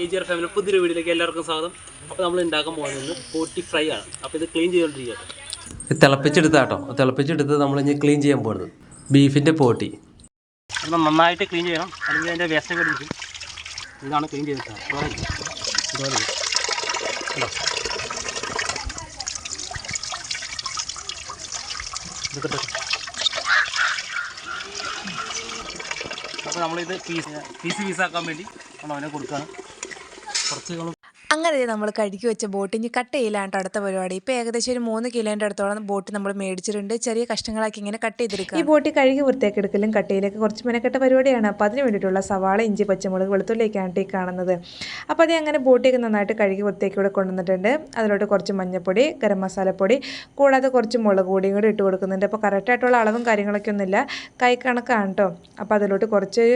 A G R family പുതിയൊരു വീഡിയോയിലേക്ക് എല്ലാവർക്കും സ്വാഗതം. അപ്പോൾ നമ്മൾ ഉണ്ടാക്കാൻ പോകുന്നത് പോട്ടി ഫ്രൈ ആണ്. അപ്പോൾ ഇത് ക്ലീൻ ചെയ്തുകൊണ്ടിരിക്കുകയാണ് തിളപ്പിച്ചെടുത്താട്ടോ തിളപ്പിച്ചെടുത്ത് നമ്മൾ ഇനി ക്ലീൻ ചെയ്യാൻ പോകുന്നത് ബീഫിന്റെ പോട്ടി നന്നായിട്ട് ക്ലീൻ ചെയ്യണം. അല്ലെങ്കിൽ അതിന്റെ വേസ്റ്റ് ഒക്കെ ഇരിക്കും ഇതാണ് ക്ലീൻ ചെയ്തിട്ട്. അപ്പോൾ നമ്മളിത് പീസ് പീസ് പീസാക്കാൻ വേണ്ടി നമ്മൾ അവനെ കൊടുക്കുകയാണ്. കുറച്ച് അങ്ങനെ നമ്മൾ കഴുകി വെച്ച ബോട്ട് ഇനി കട്ട് ചെയ്യലാണ് അടുത്ത പരിപാടി. ഇപ്പോൾ ഏകദേശം ഒരു മൂന്ന് കിലോന്റെ അടുത്തോളം ബോട്ട് നമ്മൾ മേടിച്ചിട്ടുണ്ട്. ചെറിയ കഷ്ണങ്ങളാക്കി ഇങ്ങനെ കട്ട് ചെയ്തെടുക്കുക ഈ ബോട്ട് കഴുകി വൃത്തിയാക്കി എടുക്കലും കട്ടയിലേക്ക് കുറച്ച് മെനക്കെട്ട പരിപാടിയാണ്. അപ്പോൾ അതിന് വേണ്ടിയിട്ടുള്ള സവാള ഇഞ്ചി പച്ചമുളക് വെളുത്തുള്ളിയൊക്കെയാണ് ഈ കാണുന്നത്. അപ്പോൾ അത് അങ്ങനെ ബോട്ടിയൊക്കെ നന്നായിട്ട് കഴുകി വൃത്തിയാക്കി ഇവിടെ കൊണ്ടുവന്നിട്ടുണ്ട്. അതിലോട്ട് കുറച്ച് മഞ്ഞൾപ്പൊടി ഗരം മസാലപ്പൊടി കൂടാതെ കുറച്ച് മുളക് പൊടിയും കൂടി ഇട്ട് കൊടുക്കുന്നുണ്ട്. അപ്പോൾ കറക്റ്റായിട്ടുള്ള അളവും കാര്യങ്ങളൊക്കെ ഒന്നുമില്ല. കൈ കണക്കാണ് കേട്ടോ അപ്പോൾ അതിലോട്ട് കുറച്ച്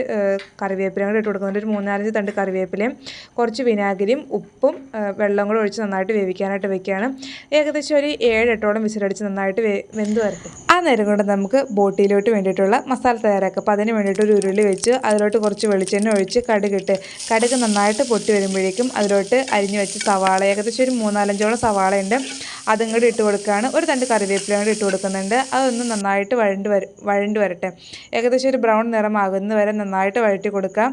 കറിവേപ്പിലും കൂടി ഇട്ട് കൊടുക്കുന്നുണ്ട്. ഒരു മൂന്നാലഞ്ച് തണ്ട് കറിവേപ്പിലയും കുറച്ച് വിനാഗിരിയും ഉപ്പും വെള്ളം കൂടെ ഒഴിച്ച് നന്നായിട്ട് വേവിക്കാനായിട്ട് വെക്കുകയാണ്. ഏകദേശം ഒരു ഏഴെട്ടോളം വിസിലടിച്ച് നന്നായിട്ട് വെന്ത് വരട്ടെ. ആ നേരം കൊണ്ട് നമുക്ക് ബോട്ടിയിലോട്ട് വേണ്ടിയിട്ടുള്ള മസാല തയ്യാറാക്കുക അപ്പോൾ അതിന് വേണ്ടിയിട്ട് ഒരു ഉരുളി വെച്ച് അതിലോട്ട് കുറച്ച് വെളിച്ചെണ്ണ ഒഴിച്ച് കടുകിട്ട് കടുക് നന്നായിട്ട് പൊട്ടി വരുമ്പോഴേക്കും അതിലോട്ട് അരിഞ്ഞു വെച്ച് സവാള. ഏകദേശം ഒരു മൂന്നാലഞ്ചോളം സവാളയുണ്ട്. അതും കൂടി ഇട്ട് കൊടുക്കുകയാണ് ഒരു തണ്ട് കറിവേപ്പില കൂടി ഇട്ട് കൊടുക്കുന്നുണ്ട്. അതൊന്ന് നന്നായിട്ട് വഴണ്ട് വര വഴണ്ട് വരട്ടെ. ഏകദേശം ഒരു ബ്രൗൺ നിറമാകുന്ന വരെ നന്നായിട്ട് വഴറ്റി കൊടുക്കാം.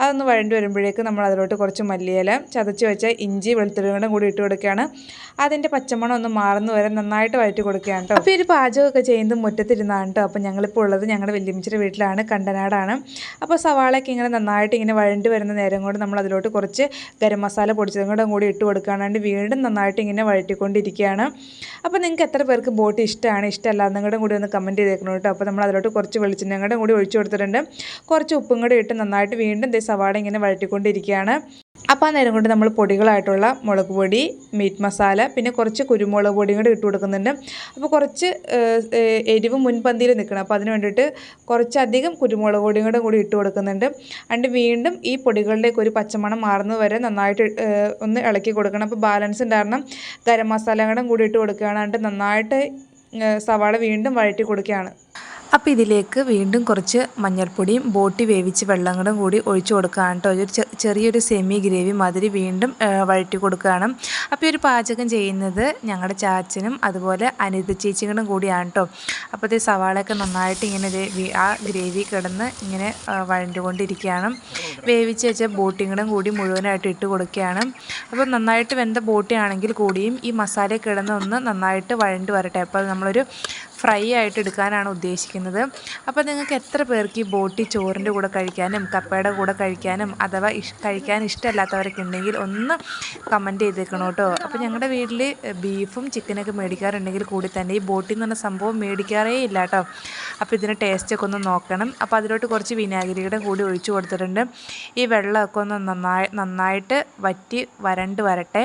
അതൊന്ന് വഴണ്ട് വരുമ്പോഴേക്കും നമ്മൾ അതിലോട്ട് കുറച്ച് മല്ലിയില ചതച്ച് വെച്ച ഇഞ്ചി വെളുത്തുള്ളിയും കൂടി ഇട്ട് കൊടുക്കുകയാണ്. അതിന്റെ പച്ചമണം ഒന്ന് മാറുന്ന വരെ നന്നായിട്ട് വഴറ്റി കൊടുക്കുകയാണ് കേട്ടോ. അപ്പോൾ ഈ ഒരു പാചകമൊക്കെ ചെയ്യുന്നത് മുറ്റത്തിരുന്നാണ് കേട്ടോ. അപ്പോൾ ഞങ്ങളിപ്പോൾ ഉള്ളത് ഞങ്ങളുടെ വല്യമ്മച്ചിയുടെ വീട്ടിലാണ് കണ്ടനാടാണ്. അപ്പോൾ സവാളയൊക്കെ ഇങ്ങനെ നന്നായിട്ട് ഇങ്ങനെ വഴണ്ട് വരുന്ന നേരം കൊണ്ട് നമ്മൾ അതിലോട്ട് കുറച്ച് ഗരം മസാല പൊടിച്ചതും കൂടെ കൂടി ഇട്ട് കൊടുക്കാനാണ്ട് വീണ്ടും നന്നായിട്ട് ഇങ്ങനെ വഴറ്റിക്കൊണ്ടിരിക്കുകയാണ്. അപ്പോൾ നിങ്ങൾക്ക് എത്ര പേർക്ക് ബോട്ട് ഇഷ്ടമാണ് ഇഷ്ടമല്ല നിങ്ങളുടെ കൂടി ഒന്ന് കമന്റ് ചെയ്തേക്കണം കേട്ടോ. അപ്പോൾ നമ്മൾ അതിലോട്ട് കുറച്ച് വെളിച്ചെണ്ണയും കൂടെ കൂടി ഒഴിച്ചു കൊടുത്തിട്ടുണ്ട്. കുറച്ച് ഉപ്പും കൂടി ഇട്ട് നന്നായിട്ട് വീണ്ടും ദേ സവാള ഇങ്ങനെ വഴറ്റിക്കൊണ്ടിരിക്കുകയാണ്. അപ്പോൾ ആ നേരം കൊണ്ട് നമ്മൾ പൊടികളായിട്ടുള്ള മുളക് പൊടി മീറ്റ് മസാല പിന്നെ കുറച്ച് കുരുമുളക് പൊടിയും കൂടെ ഇട്ട് കൊടുക്കുന്നുണ്ട്. അപ്പോൾ കുറച്ച് എരിവ് മുൻപന്തിയിൽ നിൽക്കണം. അപ്പോൾ അതിന് വേണ്ടിയിട്ട് കുറച്ചധികം കുരുമുളക് പൊടിയും കൂടെ കൂടി ഇട്ട് കൊടുക്കുന്നുണ്ട്. അണ്ട് വീണ്ടും ഈ പൊടികളുടെയൊക്കെ ഒരു പച്ചമണം മാറുന്നത് വരെ നന്നായിട്ട് ഒന്ന് ഇളക്കി കൊടുക്കണം. അപ്പോൾ ബാലൻസ് ഉണ്ടാകണം. ഗരം മസാല കൂടെ കൂടി ഇട്ട് കൊടുക്കുകയാണ്. അണ്ട് നന്നായിട്ട് സവാള വീണ്ടും വഴറ്റി കൊടുക്കുകയാണ്. അപ്പോൾ ഇതിലേക്ക് വീണ്ടും കുറച്ച് മഞ്ഞൾപ്പൊടിയും ബോട്ടി വേവിച്ച് വെള്ളം കൂടെ ഒഴിച്ചു കൊടുക്കുകയാണ് കേട്ടോ. ഒരു ചെറിയൊരു സെമി ഗ്രേവി മാതിരി വീണ്ടും വഴറ്റി കൊടുക്കുകയാണ്. അപ്പോൾ ഒരു പാചകം ചെയ്യുന്നത് ഞങ്ങളുടെ ചാച്ചനും അതുപോലെ അനിത ചേച്ചികളും കൂടിയാണ് കേട്ടോ. അപ്പോൾ ഇത് സവാളയൊക്കെ നന്നായിട്ട് ഇങ്ങനെ ആ ഗ്രേവി കിടന്ന് ഇങ്ങനെ വഴഞ്ഞുകൊണ്ടിരിക്കുകയാണ് വേവിച്ച് വെച്ച ബോട്ടിങ്ങളും കൂടി മുഴുവനായിട്ട് ഇട്ട് കൊടുക്കുകയാണ്. അപ്പോൾ നന്നായിട്ട് വെന്ത ബോട്ടി ആണെങ്കിൽ കൂടിയും ഈ മസാല കിടന്ന് ഒന്ന് നന്നായിട്ട് വഴണ്ട് വരട്ടെ. അപ്പോൾ നമ്മളൊരു ഫ്രൈ ആയിട്ട് എടുക്കാനാണ് ഉദ്ദേശിക്കുന്നത്. അപ്പോൾ നിങ്ങൾക്ക് എത്ര പേർക്ക് ഈ ബോട്ടി ചോറിന്റെ കൂടെ കഴിക്കാനും കപ്പയുടെ കൂടെ കഴിക്കാനും അഥവാ ഇഷ് കഴിക്കാൻ ഇഷ്ടമല്ലാത്തവരൊക്കെ ഉണ്ടെങ്കിൽ ഒന്ന് കമന്റ് ചെയ്തേക്കണം കേട്ടോ. അപ്പോൾ ഞങ്ങളുടെ വീട്ടിൽ ബീഫും ചിക്കനൊക്കെ മേടിക്കാറുണ്ടെങ്കിൽ കൂടി തന്നെ ഈ ബോട്ടി എന്ന് പറഞ്ഞ സംഭവം മേടിക്കാറേ ഇല്ല കേട്ടോ. അപ്പോൾ ഇതിന്റെ ടേസ്റ്റൊക്കെ ഒന്ന് നോക്കണം. അപ്പോൾ അതിലോട്ട് കുറച്ച് വിനാഗിരിയുടെ കൂടി ഒഴിച്ചു കൊടുത്തിട്ടുണ്ട്. ഈ വെള്ളമൊക്കെ ഒന്ന് നന്നായി നന്നായിട്ട് വറ്റി വരണ്ട് വരട്ടെ.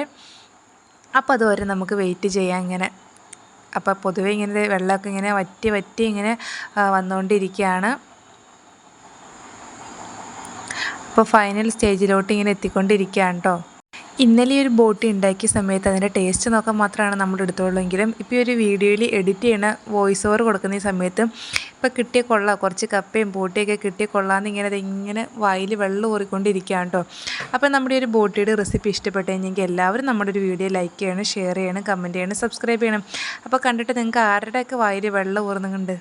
അപ്പോൾ അതുവരെ നമുക്ക് വെയിറ്റ് ചെയ്യാം ഇങ്ങനെ. അപ്പോൾ പൊതുവെ ഇങ്ങനെ വെള്ളമൊക്കെ ഇങ്ങനെ വറ്റി വറ്റി ഇങ്ങനെ വന്നുകൊണ്ടിരിക്കുകയാണ് അപ്പോൾ ഫൈനൽ സ്റ്റേജിലോട്ട് ഇങ്ങനെ എത്തിക്കൊണ്ടിരിക്കുകയാണ് കേട്ടോ ഇന്നലെ ഒരു ബോട്ടി ഉണ്ടാക്കിയ സമയത്ത് അതിന്റെ ടേസ്റ്റ് നോക്കാൻ മാത്രമാണ് നമ്മൾ എടുത്തോളെങ്കിലും ഇപ്പോൾ ഒരു വീഡിയോയിൽ എഡിറ്റ് ചെയ്യണ വോയിസ് ഓവർ കൊടുക്കുന്ന സമയത്ത് ഇപ്പോൾ കിട്ടിയ കൊള്ള കുറച്ച് കപ്പയും ബോട്ടിയൊക്കെ കിട്ടിയ കൊള്ളാന്ന് ഇങ്ങനെ അതിങ്ങനെ വായിൽ വെള്ളം ഊറിക്കൊണ്ടിരിക്കുകയാണ് കേട്ടോ. അപ്പോൾ നമ്മുടെ ഒരു ബോട്ടിയുടെ റെസിപ്പി ഇഷ്ടപ്പെട്ടു കഴിഞ്ഞെങ്കിൽ എല്ലാവരും നമ്മുടെ ഒരു വീഡിയോ ലൈക്ക് ചെയ്യണം ഷെയർ ചെയ്യണം കമന്റ് ചെയ്യണം സബ്സ്ക്രൈബ് ചെയ്യണം. അപ്പോൾ കണ്ടിട്ട് നിങ്ങൾക്ക് ആരുടെയൊക്കെ വായിൽ വെള്ളം ഊറുന്നുണ്ട്?